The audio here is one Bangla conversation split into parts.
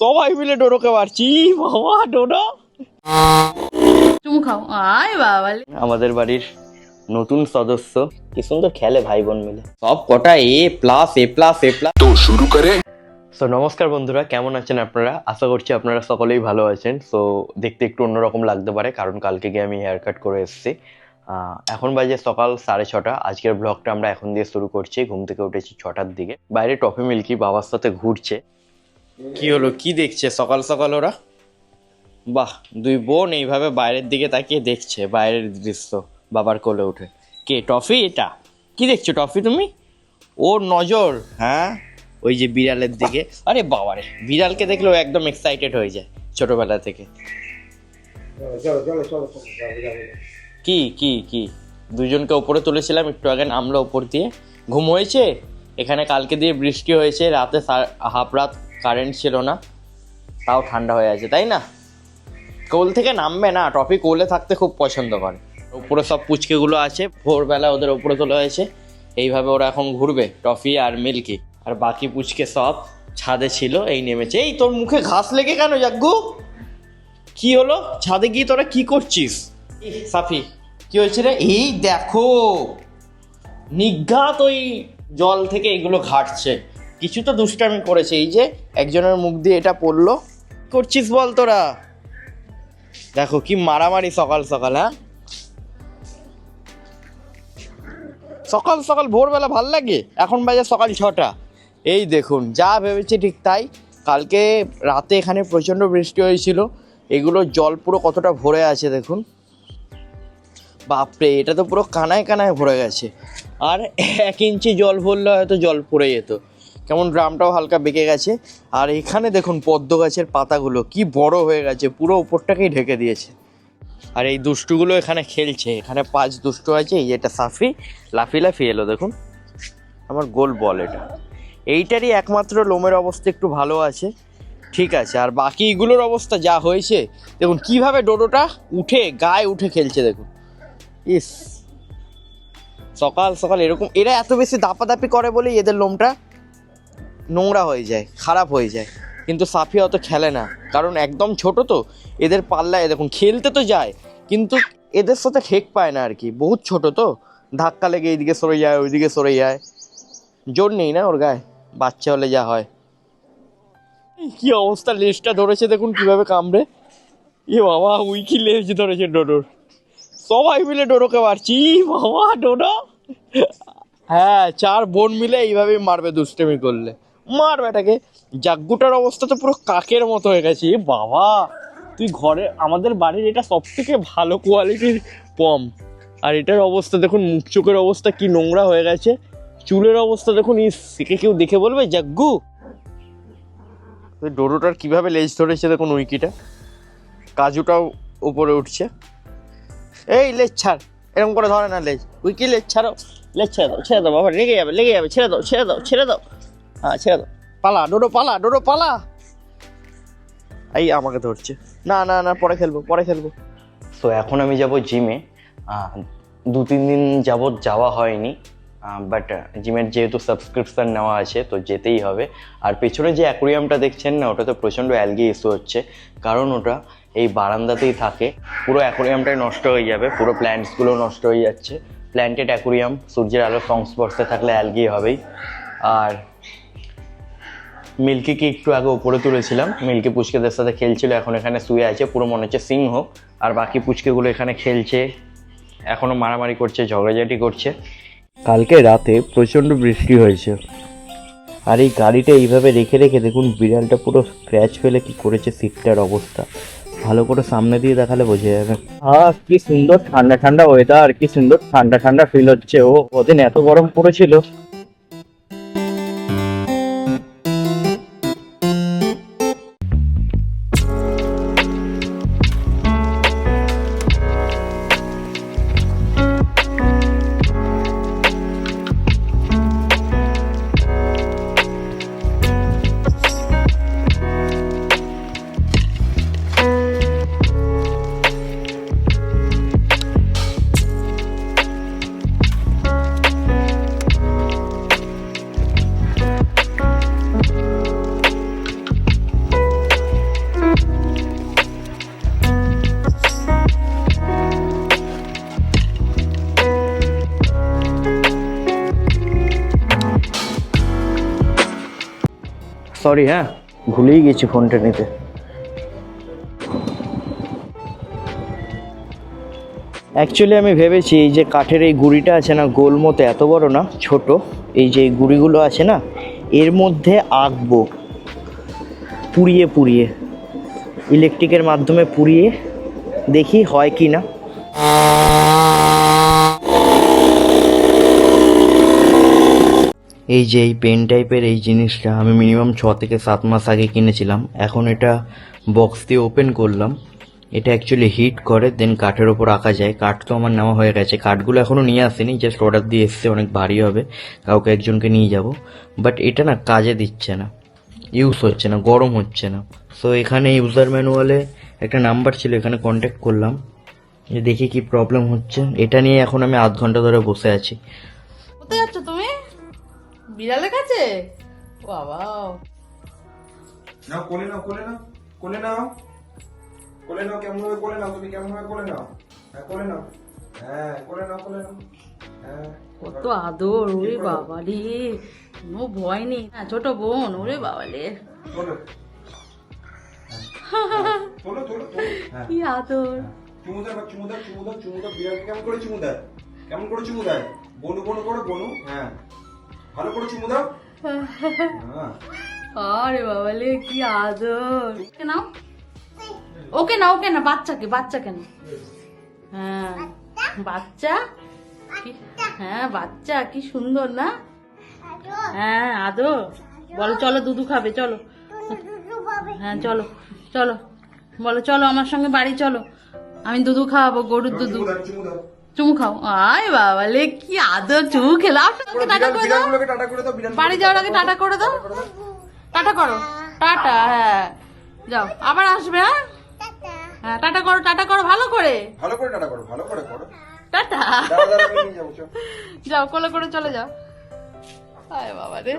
সবাই মিলে ডোডোকে মারছি। বাবা ডোডো চুমু খাও। আয় বাবা। আমাদের বাড়ির নতুন সদস্য। কি সুন্দর খেলে ভাই বোন মিলে। সব কটা A plus A plus A plus তো শুরু করে। সো নমস্কার বন্ধুরা কেমন আছেন আপনারা? আশা করছি আপনারা সকলেই ভালো আছেন। সো দেখতে একটু অন্যরকম লাগতে পারে কারণ কালকে গিয়ে আমি হেয়ার কাট করে এসেছি। এখন বাজে সকাল সাড়ে ছটা। আজকের ব্লগটা আমরা এখন দিয়ে শুরু করছি। ঘুম থেকে উঠেছি ছটার দিকে। বাইরে টফি মিল্কি বাবার সাথে ঘুরছে। কি হলো? কি দেখছে? সকাল সকাল ওরা? বাহ, দুই বোন এইভাবে বাইরের দিকে তাকিয়ে দেখছে, বাইরের দৃশ্য, বাবার কোলে উঠে। কে, টফি? এটা? কি দেখছ, টফি তুমি? ওর নজর হ্যাঁ? ওই যে বিড়ালের দিকে। আরে বাবারে, বিড়ালকে দেখলে ও একদম এক্সাইটেড হয়ে যায় ছোটবেলা থেকে। কি কি কি? দুজনকে ওপরে তুলেছিলাম, একটু আগে নামলো ওপর দিয়ে। ঘুম হয়েছে? এখানে কালকে দিয়ে বৃষ্টি হয়েছে, রাতে হাফ রাত কারেন্ট ছিল না, তাও ঠান্ডা হয়ে আছে, তাই না? কোল থেকে নামবে না টপি কোলে থাকতে খুব পছন্দ করে। উপরে সব পুচকেগুলো আছে, ভোরবেলা ওদের উপরে তোলা হয়েছে, এইভাবে ওরা এখন ঘুরবে টফি আর মিল্কি আর বাকি পুচকে সব ছাদে ছিল, এই নেমেছে। এই তোর মুখে ঘাস লেগে কেন, জাগ্গু? কি হলো? ছাদে গিয়ে তোরা কি করছিস? সাফি, কি হয়েছে রে? এই দেখো, নিঘাত ওই জল থেকে এগুলো ঘাটছে। কিছু তো দুষ্টামি করেছে, এই যে একজনের মুখ দিয়ে এটা পড়ল। করছিস বল তোরা। দেখো কি মারামারি সকাল সকাল হ্যাঁ? সকাল সকাল ভোরবেলা ভালো লাগে? এখন বাজে সকাল ছটা। এই দেখুন, যা ভেবেছি ঠিক তাই। কালকে রাতে এখানে প্রচণ্ড বৃষ্টি হয়েছিল। এগুলো জল পুরো কতটা ভরে আছে দেখুন। বাপরে, এটা তো পুরো কানায় কানায় ভরে গেছে। আর এক ইঞ্চি জল ভরলে হয়তো জল পড়ে যেত। কেমন ড্রামটাও হালকা বেঁকে গেছে। আর এখানে দেখুন পদ্ম গাছের পাতাগুলো, কি বড় হয়ে গেছে, পুরো উপরটাকেই ঢেকে দিয়েছে। আর এই দুষ্টুগুলো এখানে খেলছে, এখানে পাঁচ দুষ্টু আছে, এই এটা সাফি লাফি লাফি এলো, দেখুন। আমার গোল বল এটা। এইটারই একমাত্র লোমের অবস্থা একটু ভালো আছে, ঠিক আছে। আর বাকিগুলোর অবস্থা যা হয়েছে, দেখুন কীভাবে ডোডোটা উঠে, গায়ে উঠে খেলছে, দেখুন। ইস, সকাল সকাল এরকম, এরা এত বেশি দাপাদাপি করে বলেই এদের লোমটা নোংরা হয়ে যায়, খারাপ হয়ে যায়। কিন্তু সাফি অত খেলে না। কারণ একদম ছোট তো, এদের পাল্লায় দেখুন, খেলতে তো যায়, কিন্তু এদের সাথে ঠেক পায় না আর কি। বহুত ছোট তো, ধাক্কা লেগে এইদিকে সরে যায়, ওইদিকে সরে যায়। জোর নেই না ওর গায়ে? বাচ্চা হলে যা হয়। কি অবস্থা, লেজটা ধরেছে দেখুন কীভাবে কামড়ে। এ বাবা উইকি লেজ ধরেছে ডোডোর। সবাই মিলে ডোডোকে মারছি। বাবা, ডোডো। হ্যাঁ চার বোন মিলে এইভাবেই মারবে দুষ্টেমি করলে। মার বেটাকে। জাগ্গুটার অবস্থা তো পুরো কাকের মতো হয়ে গেছে। বাবা, তুই ঘরে, আমাদের বাড়ির এটা সব থেকে ভালো কোয়ালিটির পম আর এটার অবস্থা দেখুন, মুখ চোখের অবস্থা কি নোংরা হয়ে গেছে। চুলের অবস্থা দেখুন, ইস কেউ দেখে বলবে? জাগ্গু ওই ডোডোটার কীভাবে লেজ ধরেছে দেখুন উইকিটা। কাজুটাও উপরে উঠছে। এই লেজ ছাড়, এরকম করে ধরে না লেজ। উইকি লেজ ছাড়ো। লেজ ছেড়ে দাও ছেড়ে দাও বাবা, লেগে যাবে লেগে যাবে ছেড়ে দাও ছেড়ে দাও ছেড়ে দাও। হ্যাঁ ছেড়ে দাও। পালা ডোডো পালা ডোডো পালা। এই আমাকে ধরছে। না না না পরে খেলব পরে খেলব। সো এখন আমি যাব জিমে। দু তিন দিন যাবৎ যাওয়া হয়নি। বাট জিমের যেহেতু সাবস্ক্রিপশন নেওয়া আছে তো যেতেই হবে। আর পেছনে যে অ্যাকুরিয়ামটা দেখছেন না ওটা তো প্রচণ্ড অ্যালগি ইস্যু হচ্ছে। কারণ ওটা এই বারান্দাতেই থাকে। পুরো অ্যাকুরিয়ামটাই নষ্ট হয়ে যাবে পুরো প্ল্যান্টসগুলো নষ্ট হয়ে যাচ্ছে। প্ল্যান্টেড অ্যাকুরিয়াম সূর্যের আলোর সংস্পর্শে থাকলে অ্যালগি হবেই। আর মিল্কিকে একটু আগে উপরে তুলেছিলাম। মিল্কি পুচকেদের সাথে খেলছিল, এখন এখানে শুয়ে আছে। পুরো মনে হচ্ছে সিংহ। আর বাকি পুচকেগুলো এখানে খেলছে। এখনও মারামারি করছে, ঝগড়াঝাটি করছে। কালকে রাতে প্রচণ্ড বৃষ্টি হয়েছে। আর এই গাড়িটা এইভাবে রেখে রেখে দেখুন, বিড়ালটা পুরো স্ক্র্যাচ ফেলে কি করেছে সিটটার অবস্থা। ভালো করে সামনে দিয়ে দেখালে বোঝা যাবে। হ্যাঁ কি সুন্দর ঠান্ডা ঠান্ডা ওয়েদার কি সুন্দর ঠান্ডা ঠান্ডা ফিল হচ্ছে। ও, ওদিন এত গরম পড়েছিল। সরি হ্যাঁ? ভুলেই গেছি ফোনটা নিতে। অ্যাকচুয়ালি আমি ভেবেছি এই যে কাঠের এই গুড়িটা আছে না গোল মতো এত বড় না, ছোট, এই যে গুড়িগুলো আছে না, এর মধ্যে আঁকবো, পুড়িয়ে পুড়িয়ে ইলেকট্রিকের মাধ্যমে পুড়িয়ে দেখি হয় কি না। এই যে এই পেন টাইপের এই জিনিসটা আমি মিনিমাম ছ থেকে সাত মাস আগে কিনেছিলাম। এখন এটা বক্স দিয়ে ওপেন করলাম। এটা অ্যাকচুয়ালি হিট করে দেন কাঠের ওপর আঁকা যায়। কাঠ তো আমার নেওয়া হয়ে গেছে। কাঠগুলো এখনও নিয়ে আসেনি জাস্ট অর্ডার দিয়ে এসছে। অনেক ভারী হবে। কাউকে একজনকে নিয়ে যাব। বাট এটা না কাজে দিচ্ছে না। ইউজ হচ্ছে না, গরম হচ্ছে না। সো এখানে ইউজার ম্যানুয়ালে একটা নাম্বার ছিল, এখানে কন্ট্যাক্ট করলাম। যে দেখি কি প্রবলেম হচ্ছে। এটা নিয়ে এখন আমি আধ ঘণ্টা ধরে বসে আছি। কোথায় যাচ্ছ তুমি? বিড়ালের কাছে? বাবা। নাও কোলে নাও কোলে নাও কোলে নাও। কোলে নাও কেমন ভাবে কোলে নাও তুমি কেমন ভাবে কোলে নাও। হ্যাঁ কোলে নাও। হ্যাঁ কোলে নাও কোলে নাও। হ্যাঁ কত আদর ওরে বাবা রে কোনো ভয় নেই না ছোট বোন ওরে বাবা রে হ্যাঁ কি আদর চুমু দাও এবার চুমু দাও চুমু দাও চুমু দাও বিড়ালকে কেমন করে চুমু দেয় কেমন করে চুমু দেয় বনু বনু করে বনু। হ্যাঁ। ভালো করে চুমু দাও হ্যাঁ আরে বাবা রে কি আদর। নাও। ওকে না ওকে না বাচ্চাকে বাচ্চাকে না হ্যাঁ। বাচ্চা? হ্যাঁ বাচ্চা কি সুন্দর না? হ্যাঁ আদর। বলো চলো দুধু খাবে চলো। হ্যাঁ চলো চলো। বলো চলো আমার সঙ্গে বাড়ি চলো। আমি দুধু খাওয়াবো গরুর দুধু। চুমু খাও আয় বাবা লে কি আদর চুমু খেলাম টাটা করে দাও। টাটা করে দাও বাড়ি যাওয়ার আগে টাটা করে দাও। টাটা করো। টাটা হ্যাঁ। যাও আবার আসবে হ্যাঁ? হ্যাঁ টাটা করো টাটা করো ভালো করে। ভালো করে টাটা করো ভালো করে করো। টাটা। যাও কোলে করে চলে যাও। আয় বাবা রে।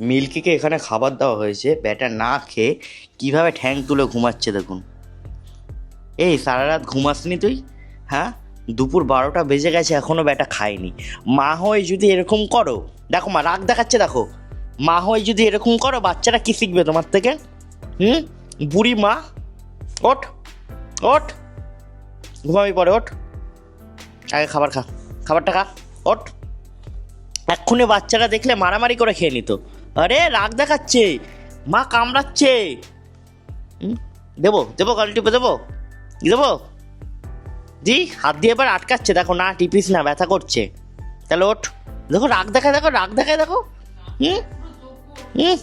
মিল্কিকে এখানে খাবার দেওয়া হয়েছে ব্যাটা না খেয়ে কীভাবে ঠ্যাং তুলে ঘুমাচ্ছে দেখুন। এই সারা রাত ঘুমাসনি তুই? হ্যাঁ? দুপুর বারোটা বেজে গেছে, এখনও ব্যাটা খায়নি। মা হয়ে যদি এরকম করো, দেখো মা, রাগ দেখাচ্ছে দেখো। মা হয়ে যদি এরকম করো, বাচ্চারা কি শিখবে তোমার থেকে? হুম? বুড়ি মা, ওঠ ওঠ। ঘুমাবি পরে, ওঠ। আগে খাবার খা, খাবারটা খা, ওঠ। এক্ষুনি বাচ্চারা দেখলে মারামারি করে খেয়ে নিত। আরে, রাগ দেখাচ্ছে, মা কামড়াচ্ছে। দেবো দেবো গাল টিপে দেবো। দেবো? দি হাত দিয়ে এবার আটকাচ্ছে, দেখো, না টিপিস, না ব্যথা করছে। তাহলে ওঠ। দেখো, রাগ দেখায়, দেখো, রাগ দেখায়, দেখো। হুম? হুম?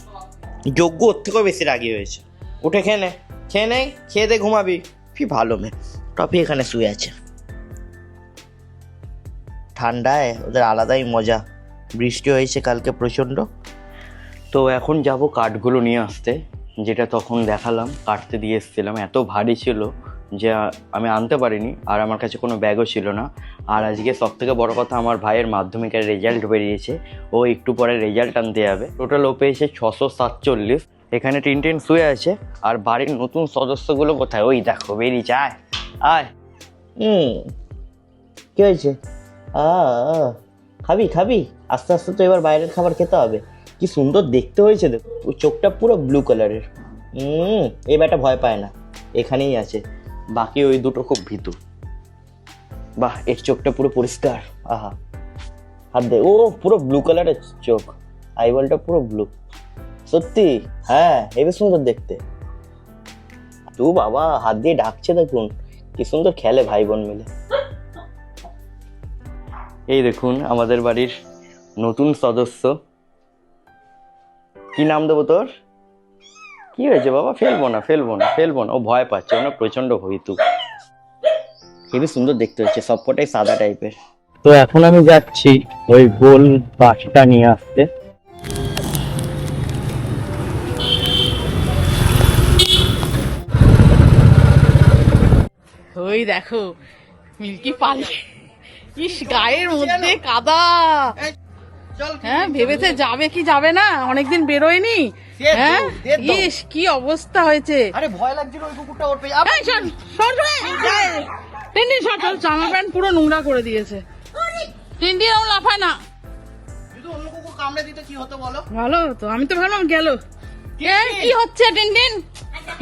যোগ্য ওর থেকেও বেশি রাগি হয়েছে। উঠে খেয়ে নে খেয়ে নে, খেয়ে দে, ঘুমাবি। কি ভালো মেয়ে। টপি এখানে শুয়ে আছে। ঠান্ডায়, ওদের আলাদাই মজা। বৃষ্টি হয়েছে কালকে প্রচণ্ড। তো এখন যাব কাঠগুলো নিয়ে আসতে, যেটা তখন দেখালাম, কাটতে দিয়ে এসেছিলাম। এত ভারী ছিল। যে আমি আনতে পারিনি, আর আমার কাছে কোনো ব্যাগও ছিল না। আর আজকে সব থেকে বড় কথা, আমার ভাইয়ের মাধ্যমিকের রেজাল্ট বেরিয়েছে। ও একটু পরে রেজাল্ট আনতে যাবে। টোটাল ও পেয়েছে ছশো সাতচল্লিশ। এখানে টিন টিন শুয়ে আছে। আর বাড়ির নতুন সদস্যগুলো কোথায়? ওই দেখো, বেরিয়েছে, আয় আয়। হুম, কি হয়েছে? খাবি খাবি? আস্তে আস্তে তো এবার বাইরের খাবার খেতে হবে। কি সুন্দর দেখতে হয়েছে দেখো। চোখটা পুরো ব্লু কালারের হুম ব্যাটা ভয় পায় না। এখানেই আছে। বাকি ওই দুটো খুব ভীতু। বাহ, এর চোখটা পুরো পরিষ্কার। আহা। হাত দে। ও, পুরো ব্লু কালারের চোখ। আইবলটা পুরো ব্লু সত্যি? হ্যাঁ হেবি সুন্দর দেখতে। তু বাবা, হাত দিয়ে ডাকছে দেখুন। কি সুন্দর খেলে ভাই বোন মিলে। এই দেখুন, আমাদের বাড়ির নতুন সদস্য। কি নাম দেবো তোর? কি হয়েছে বাবা? ফেলব না ফেলব না ফেলব না। ও ভয় পাচ্ছে ওনা প্রচণ্ড ভয়তু হেবি সুন্দর দেখতে হচ্ছে সবকটাই সাদা টাইপের। তো এখন আমি যাচ্ছি ওই গোল বাসটা নিয়ে আসতে। ওই দেখো মিল্কি পালে ইস গায়ের মধ্যে কাদা। হ্যাঁ ভেবেছে যাবে কি যাবে না? অনেকদিন বেরোয়নি। হ্যাঁ? ইস কি অবস্থা হয়েছে। আরে ভয় লাগছিল ওই কুকুরটা ওর পেয়ে টিনটিন সর, সর, জামা প্যান্ট পুরো নোংরা করে দিয়েছে। টিনটিন ও লাফায় না। ভালো তো আমি তো ভাবলাম গেল। কি হচ্ছে টিনটিন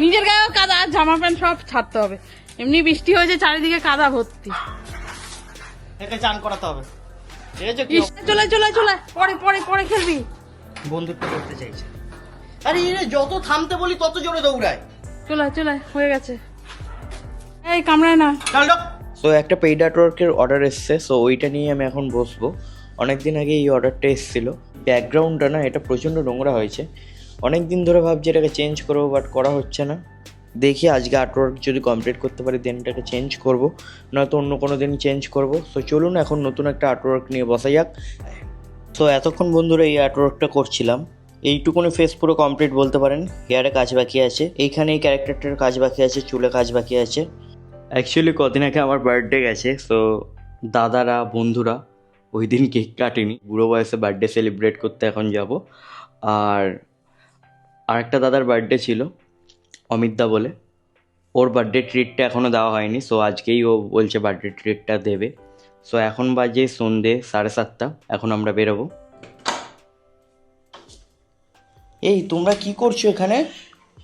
নিজের গায়েও কাদা জামা প্যান্ট সব ছাড়তে হবে। এমনি বৃষ্টি হয়েছে চারিদিকে কাদা ভর্তি। একে চান করাতে হবে। চলে চলে চলে। পরে পরে পরে খেলবি। বন্ধুত্ব করতে চাইছে। আরে এরে যত থামতে বলি তত জোরে দৌড়ায়। চলে চলে হয়ে গেছে। এই কামড়ায় না। সো একটা পেইড আর্টওয়ার্কের অর্ডার এসছে সো ওইটা নিয়ে আমি এখন বসবো। অনেক দিন আগে এই অর্ডারটা এসেছিল। ব্যাকগ্রাউন্ডটা না এটা প্রচণ্ড নোংরা হয়েছে। অনেক দিন ধরে ভাবছি এটাকে চেঞ্জ করব বাট করা হচ্ছে না। দেখি আজকে আর্টওয়ার্ক যদি কমপ্লিট করতে পারি দেন এটাকে চেঞ্জ করব। নয়তো অন্য কোনো দিন চেঞ্জ করব। সো চলুন এখন নতুন একটা আর্টওয়ার্ক নিয়ে বসা যাক। সো এতক্ষণ বন্ধুরা এই আর্টওয়ার্কটা করছিলাম। এইটুকুনি ফেস পুরো কমপ্লিট বলতে পারেন। হেয়ারে কাজ বাকি আছে। এইখানে এই ক্যারেক্টারটার কাজ বাকি আছে, চুলে কাজ বাকি আছে। অ্যাকচুয়ালি কদিন আগে আমার বার্থডে গেছে। সো দাদারা, বন্ধুরা ওই দিন কেক কাটিনি। বুড়ো বয়সে বার্থডে সেলিব্রেট করতে এখন যাব। আর আরেকটা দাদার বার্থডে ছিল। অমিতদা বলে। ওর বার্থডে ট্রিটটা এখনও দেওয়া হয়নি সো আজকেই ও বলছে বার্থডে ট্রিটটা দেবে। সো এখন বাজে সন্ধে সাড়ে সাতটা, এখন আমরা বেরোবো। এই, তোমরা কি করছ এখানে?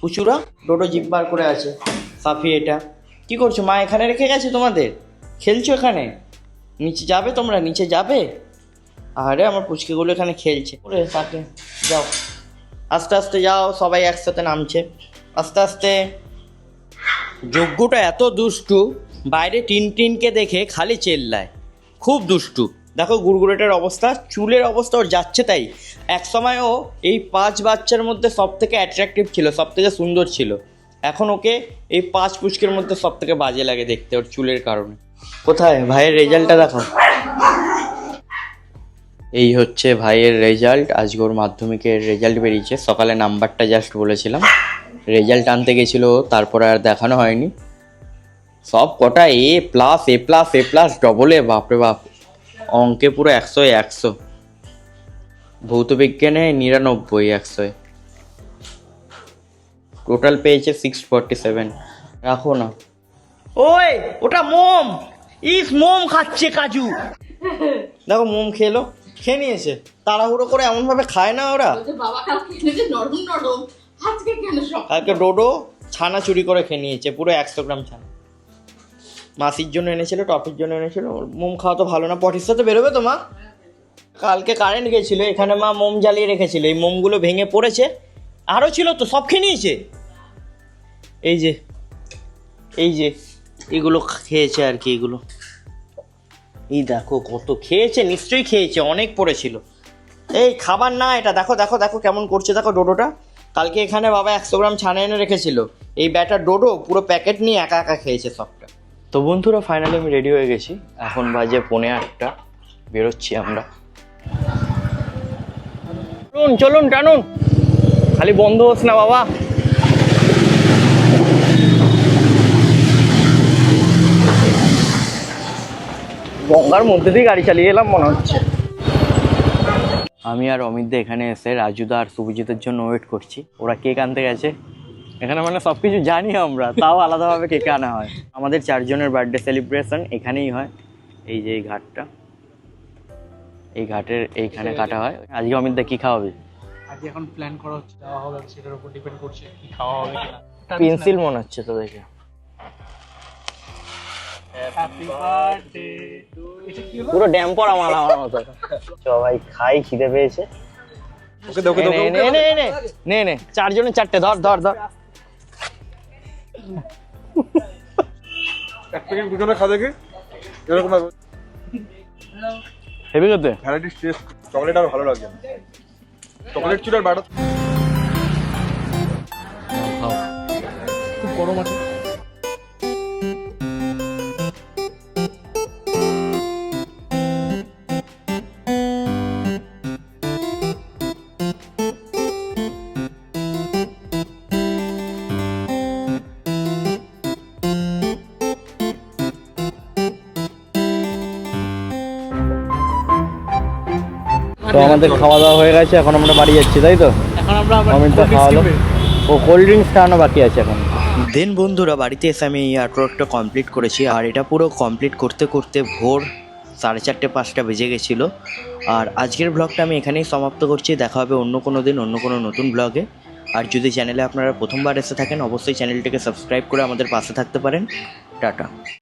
পুচুরা ডোডো জিপ বার করে আছে। সাফি এটা। কি করছ? মা এখানে রেখে গেছে তোমাদের? খেলছো এখানে? নিচে যাবে তোমরা? নিচে যাবে? আরে, আমার পুচকেগুলো এখানে খেলছে। ওরে সাথে যাও। আস্তে আস্তে যাও, সবাই একসাথে নামছে। আস্তে আস্তে। যজ্ঞটা এত দুষ্টু, বাইরে টিন টিনকে দেখে খালি চেল্লায়। খুব দুষ্টু। দেখো গুড়গুড়েটার অবস্থা, চুলের অবস্থা ওর যাচ্ছে তাই। এক সময় ও এই পাঁচ বাচ্চার মধ্যে সব থেকে অ্যাট্রাকটিভ ছিল সব থেকে সুন্দর ছিল। এখন ওকে এই পাঁচ পুচকের মধ্যে সব থেকে বাজে লাগে দেখতে ওর চুলের কারণে। কোথায়? ভাইয়ের রেজাল্টটা দেখো। এই হচ্ছে ভাইয়ের রেজাল্ট। আজকে ওর মাধ্যমিকের রেজাল্ট বেরিয়েছে। সকালে নাম্বারটা জাস্ট বলেছিলাম। রেজাল্ট আনতে গেছিল তারপর আর দেখানো হয়নি। সব কটা A plus A plus A plus double A বাপরে বাপ। অঙ্কে পুরো একশো। একশো ভৌতবিজ্ঞানে নিরানব্বই একশোয়। টোটাল পেয়েছে সিক্স ফর্টি সেভেন রাখো না। ওই ওটা মোম। ইস মোম খাচ্ছে কাজু। দেখো মোম খেলো। খেয়ে নিয়েছে। তাড়াহুড়ো করে এমনভাবে খায় না ওরা। বাবা নরম নরম। আজকে কেন কালকে ডোডো ছানা চুরি করে খেয়ে নিয়েছে, পুরো একশো গ্রাম ছানা। মাসির জন্য এনেছিল টপির জন্য এনেছিল মোম খাওয়া তো ভালো না। পটির সাথে বেরোবে তো মা? কালকে কারেন্ট গেছিল, এখানে মা মোম জ্বালিয়ে রেখেছিল, এই মোমগুলো ভেঙে পড়েছে আরও ছিল তো, সব খেয়ে নিয়েছে। এই যে এই যে, এগুলো খেয়েছে আর কি এগুলো। এই দেখো কত খেয়েছে, নিশ্চয়ই খেয়েছে, অনেক পড়েছিল। এই খাবার না এটা, দেখো দেখো দেখো কেমন করছে, দেখো ডোডোটা। কালকে এখানে বাবা একশো গ্রাম ছানা এনে রেখেছিল। এই ব্যাটার ডোডো পুরো প্যাকেট নিয়ে একা একা খেয়েছে সবটা। তো বন্ধুরা ফাইনালি আমি রেডি হয়ে গেছি। এখন বাজে পৌনে আটটা। বেরোচ্ছি আমরা। চলুন চলুন টানুন। খালি বন্ধ হোস না বাবা। গঙ্গার মধ্যে দিয়ে গাড়ি চালিয়ে এলাম মনে হচ্ছে। আমি আর অমিত দা এখানে এসে রাজুদা আর শুভজিতের জন্য ওয়েট করছি। ওরা কেক আনতে গেছে। এখানে মানে সব কিছু জানি আমরা তাও আলাদাভাবে কেক আনা হয়। আমাদের চারজনের বার্থডে সেলিব্রেশন এখানেই হয় এই যে এই ঘাটটা। এই ঘাটের এইখানে কাটা হয়। আজকে অমিত দা কি খাওয়াবে? আজকে এখন প্ল্যান করা হচ্ছে দেওয়া হবে সেটার উপর ডিপেন্ড করছে কি খাওয়া হবে কিনা। পেন্সিল মনে হচ্ছে তো দেখে হ্যাপি বার্থডে হলো পুরো ড্যাম পড়া মালা আমার মতো। চ ভাই খাই খিদে পেয়েছে। ওকে দোকে নে, নে, নে, নে, নে নে চারজনের চারটে ধর ধর ধর। এক প্যাকেট দুজনে খা দেখে। এরকম হেভি খেতে। ভ্যারাইটি টেস্ট চকলেট আর ভালো লাগছে না। চকলেট আর ব্যাটার খুব গরম আছে। তো আমাদের খাওয়া দাওয়া হয়ে গেছে এখন আমরা বাড়ি যাচ্ছি তাই তো? এখন আমরা খাওয়ালো ও কোল্ড ড্রিঙ্কস খাওয়ানো বাকি আছে এখন। দেন বন্ধুরা বাড়িতে এসে আমি এই আর্টওয়ার্কটা কমপ্লিট করেছি আর এটা পুরো কমপ্লিট করতে করতে ভোর সাড়ে চারটে পাঁচটা বেজে গেছিল। আর আজকের ব্লগটা আমি এখানেই সমাপ্ত করছি দেখা হবে অন্য কোনো দিন অন্য কোনো নতুন ব্লগে আর যদি চ্যানেলে আপনারা প্রথমবার এসে থাকেন অবশ্যই চ্যানেলটিকে সাবস্ক্রাইব করে আমাদের পাশে থাকতে পারেন। টাটা।